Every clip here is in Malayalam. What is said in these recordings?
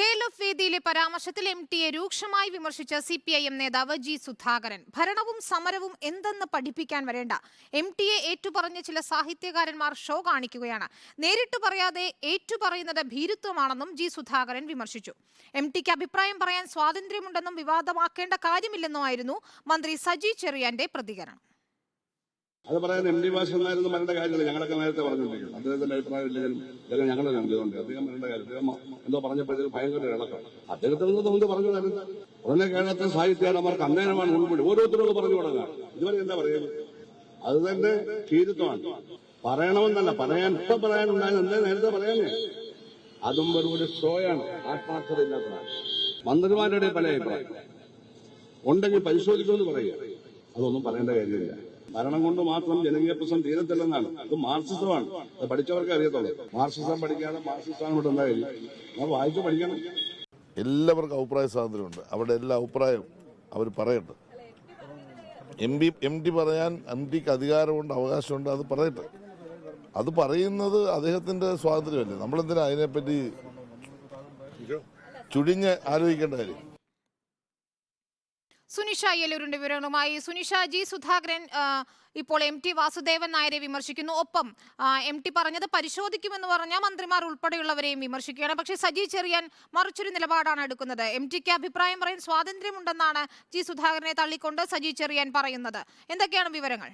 കെ വേദിയിലെ പരാമർശത്തിൽ എം ടിയെ രൂക്ഷമായി വിമർശിച്ച സി പി ഐ എം നേതാവ് ജി സുധാകരൻ. ഭരണവും സമരവും എന്തെന്ന് പഠിപ്പിക്കാൻ വരേണ്ട? എം ടിയെ ഏറ്റുപറഞ്ഞ ചില സാഹിത്യകാരന്മാർ ഷോ കാണിക്കുകയാണ്. നേരിട്ട് പറയാതെ ഏറ്റുപറയുന്നത് ഭീരുത്വമാണെന്നും ജി സുധാകരൻ വിമർശിച്ചു. എം ടിക്ക് അഭിപ്രായം പറയാൻ സ്വാതന്ത്ര്യമുണ്ടെന്നും വിവാദമാക്കേണ്ട കാര്യമില്ലെന്നുമായിരുന്നു മന്ത്രി സജി ചെറിയാന്റെ പ്രതികരണം. അത് പറയാൻ എം ഡി ഭാഷ എന്നായിരുന്നു കാര്യങ്ങൾ ഞങ്ങളൊക്കെ നേരത്തെ പറഞ്ഞിട്ടില്ല അദ്ദേഹത്തിന്റെ അഭിപ്രായം ഇല്ലെങ്കിലും ഇതൊക്കെ ഞങ്ങളുടെ നന്ദിയുണ്ട് അദ്ദേഹം മരണ കാര്യം അദ്ദേഹം എന്തോ പറഞ്ഞപ്പോഴത്തേക്ക് ഭയങ്കര ഇളക്കം. അദ്ദേഹത്തിൽ നിന്ന് മുമ്പ് പറഞ്ഞു തരുന്നത്. ഉടനെ കേരളത്തെ സാഹിത്യകാരന്മാർക്ക് അന്നേരമാണ് മുൻകൂടി ഓരോരുത്തരോട് പറഞ്ഞു തുടങ്ങുക. ഇതുവരെ എന്താ പറയുന്നത്? അത് തന്നെ ഭീരുത്വമാണ് പറയണമെന്നല്ല പറയാൻ ഇപ്പൊ പറയാനുണ്ടായത് എന്താ നേരത്തെ പറയാനേ അതും ഒരു ഷോയാണ്. ആത്മാർത്ഥത ഇല്ലാത്തതാണ് മന്ത്രിമാരുടെ പല അഭിപ്രായം ഉണ്ടെങ്കിൽ പരിശോധിക്കുമെന്ന് പറയുക. അതൊന്നും പറയേണ്ട കാര്യമില്ല. ഭരണം കൊണ്ട് മാത്രം ജനകീയ പ്രശ്നം തീരത്തില്ലെന്നാണ്. അത് മാർക്സിസമാണ്. അത് പഠിച്ചവർക്ക് അറിയത്തുള്ളൂ. മാർസിസം പഠിക്കാതെ മാർക്സിസമാണ് ഇവിടെ എന്താ നമ്മൾ വായിച്ചു പഠിക്കണം. എല്ലാവർക്കും അഭിപ്രായ സ്വാതന്ത്ര്യമുണ്ട്. അവരുടെ എല്ലാ അഭിപ്രായവും അവർ പറയട്ടെ. എം പി എം ടി പറയാൻ എം ടിക്ക് അധികാരമുണ്ട് അവകാശമുണ്ട് അത് പറയട്ടെ. അത് പറയുന്നത് അദ്ദേഹത്തിന്റെ സ്വാതന്ത്ര്യമല്ലേ? നമ്മളെന്തിനാ അതിനെപ്പറ്റി ചുഴിഞ്ഞ് ആലോചിക്കേണ്ട കാര്യം? സുനിഷ അയ്യലൂരിന്റെ വിവരങ്ങളുമായി. സുനിഷ ജി സുധാകരൻ ഇപ്പോൾ എം ടി വാസുദേവൻ നായരെ വിമർശിക്കുന്നു. ഒപ്പം എം ടി പറഞ്ഞത് പരിശോധിക്കുമെന്ന് പറഞ്ഞ മന്ത്രിമാർ ഉൾപ്പെടെയുള്ളവരെയും വിമർശിക്കുകയാണ്. പക്ഷേ സജി ചെറിയാൻ മറിച്ചൊരു നിലപാടാണ് എടുക്കുന്നത്. എം ടിക്ക് അഭിപ്രായം പറയാൻ സ്വാതന്ത്ര്യമുണ്ടെന്നാണ് ജി സുധാകരനെ തള്ളിക്കൊണ്ട് സജി ചെറിയാൻ പറയുന്നത്. എന്തൊക്കെയാണ് വിവരങ്ങൾ?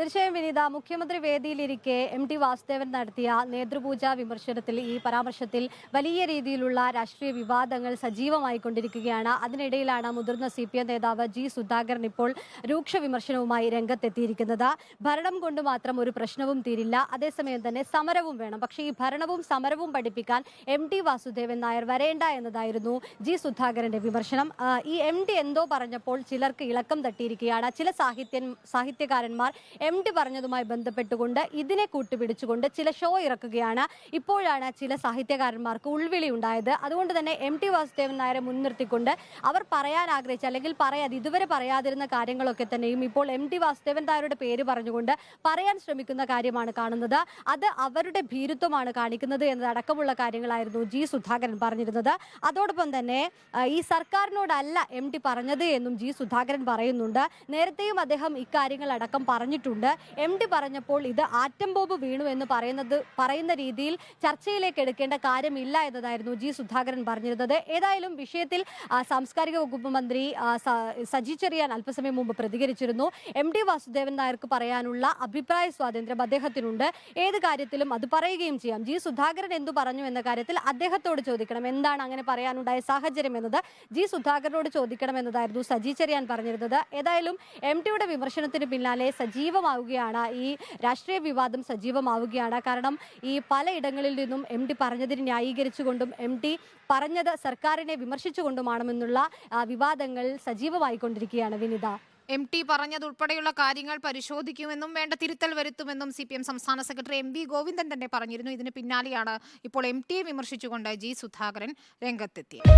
തീർച്ചയായും വിനീത മുഖ്യമന്ത്രി വേദിയിലിരിക്കെ എം ടി വാസുദേവൻ നടത്തിയ നേതൃപൂജ വിമർശനത്തിൽ ഈ പരാമർശത്തിൽ വലിയ രീതിയിലുള്ള രാഷ്ട്രീയ വിവാദങ്ങൾ സജീവമായിക്കൊണ്ടിരിക്കുകയാണ്. അതിനിടയിലാണ് മുതിർന്ന സി പി എം നേതാവ് ജി സുധാകരൻ ഇപ്പോൾ രൂക്ഷ വിമർശനവുമായി രംഗത്തെത്തിയിരിക്കുന്നത്. ഭരണം കൊണ്ട് മാത്രം ഒരു പ്രശ്നവും തീരില്ല. അതേസമയം തന്നെ സമരവും വേണം. പക്ഷേ ഈ ഭരണവും സമരവും പഠിപ്പിക്കാൻ എം ടി വാസുദേവൻ നായർ വരേണ്ട എന്നതായിരുന്നു ജി സുധാകരന്റെ വിമർശനം. ഈ എം ടി എന്തോ പറഞ്ഞപ്പോൾ ചിലർക്ക് ഇളക്കം തട്ടിയിരിക്കുകയാണ്. ചില സാഹിത്യൻ സാഹിത്യകാരന്മാർ എം ഡി പറഞ്ഞതുമായി ബന്ധപ്പെട്ടുകൊണ്ട് ഇതിനെ കൂട്ടുപിടിച്ചുകൊണ്ട് ചില ഷോ ഇറക്കുകയാണ്. ഇപ്പോഴാണ് ചില സാഹിത്യകാരന്മാർക്ക് ഉൾവിളി ഉണ്ടായത്. അതുകൊണ്ട് തന്നെ എം ടി വാസുദേവൻ നായരെ മുൻനിർത്തിക്കൊണ്ട് അവർ പറയാൻ ആഗ്രഹിച്ച അല്ലെങ്കിൽ പറയാതെ ഇതുവരെ പറയാതിരുന്ന കാര്യങ്ങളൊക്കെ തന്നെയും ഇപ്പോൾ എം ടി വാസുദേവൻ നായരുടെ പേര് പറഞ്ഞുകൊണ്ട് പറയാൻ ശ്രമിക്കുന്ന കാര്യമാണ് കാണുന്നത്. അത് അവരുടെ ഭീരുത്വമാണ് കാണിക്കുന്നത് എന്നതടക്കമുള്ള കാര്യങ്ങളായിരുന്നു ജി സുധാകരൻ പറഞ്ഞിരുന്നത്. അതോടൊപ്പം തന്നെ ഈ സർക്കാരിനോടല്ല എം ടി പറഞ്ഞത് എന്നും ജി സുധാകരൻ പറയുന്നുണ്ട്. നേരത്തെയും അദ്ദേഹം ഇക്കാര്യങ്ങൾ അടക്കം പറഞ്ഞിട്ടുണ്ട് എം ഡി പറഞ്ഞപ്പോൾ ഇത് ആറ്റം ബോബ് വീണു എന്ന് പറയുന്നത് പറയുന്ന രീതിയിൽ ചർച്ചയിലേക്ക് എടുക്കേണ്ട കാര്യമില്ല എന്നതായിരുന്നു ജി സുധാകരൻ പറഞ്ഞിരുന്നത്. ഏതായാലും വിഷയത്തിൽ സാംസ്കാരിക വകുപ്പ് മന്ത്രി സജി ചെറിയാൻ അല്പസമയം മുമ്പ് പ്രതികരിച്ചിരുന്നു. എം ഡി വാസുദേവൻ നായർക്ക് പറയാനുള്ള അഭിപ്രായ സ്വാതന്ത്ര്യം അദ്ദേഹത്തിനുണ്ട്. ഏത് കാര്യത്തിലും അത് പറയുകയും ചെയ്യാം. ജി സുധാകരൻ എന്തു പറഞ്ഞു എന്ന കാര്യത്തിൽ അദ്ദേഹത്തോട് ചോദിക്കണം. എന്താണ് അങ്ങനെ പറയാനുണ്ടായ സാഹചര്യം എന്നത്? ജി സുധാകരനോട് ചോദിക്കണം എന്നതായിരുന്നു സജി ചെറിയാൻ പറഞ്ഞിരുന്നത്. ഏതായാലും എം ടിയുടെ വിമർശനത്തിന് പിന്നാലെ സജീവമാവുകയാണ് ഈ രാഷ്ട്രീയ വിവാദം സജീവമാവുകയാണ്. കാരണം ഈ പലയിടങ്ങളിൽ നിന്നും എം ഡി പറഞ്ഞതിന് ന്യായീകരിച്ചുകൊണ്ടും എം ഡി പറഞ്ഞത് സർക്കാരിനെ വിമർശിച്ചുകൊണ്ടുമാണെന്നുള്ള വിവാദങ്ങൾ സജീവമായിക്കൊണ്ടിരിക്കുകയാണ് വിനിത. എം ടി പറഞ്ഞതുൾപ്പെടെയുള്ള കാര്യങ്ങൾ പരിശോധിക്കുമെന്നും വേണ്ട തിരുത്തൽ വരുത്തുമെന്നും സി പി എം സംസ്ഥാന സെക്രട്ടറി എം വി ഗോവിന്ദൻ തന്നെ പറഞ്ഞിരുന്നു. ഇതിന് പിന്നാലെയാണ് ഇപ്പോൾ എം ടിയെ വിമർശിച്ചുകൊണ്ട് ജി സുധാകരൻ രംഗത്തെത്തിയത്.